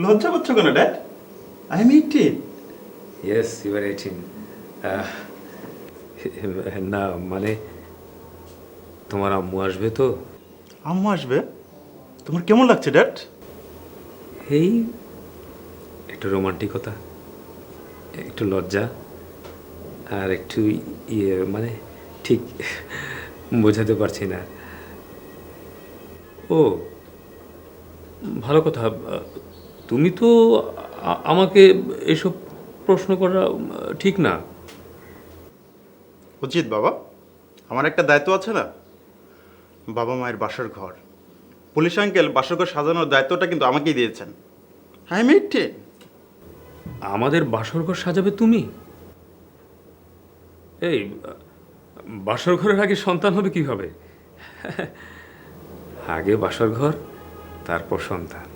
লজ্জা পাচ্ছ কেন dad I am eighteen yes you are eighteen না মানে তোমার আম্মু আসবে তো? আম্মু আসবে? তোমার কেমন লাগছে ড্যাড এই একটু রোমান্টিকতা একটু লজ্জা আর একটু ইয়ে মানে ঠিক বোঝাতে পারছি না। ও ভালো কথা তুমি তো আমাকে এসব প্রশ্ন করা ঠিক না। উচিত বাবা। আমার একটা দায়িত্ব আছে না? বাবা মায়ের বাসর ঘর। পুলিশ আঙ্কেল বাসর ঘর সাজানোর দায়িত্বটা কিন্তু আমাকেই দিয়েছেন। এম এইটিন আমাদের বাসর ঘর সাজাবে তুমি? এই বাসর ঘরের আগে সন্তান হবে কীভাবে? আগে বাসর ঘর তারপর সন্তান।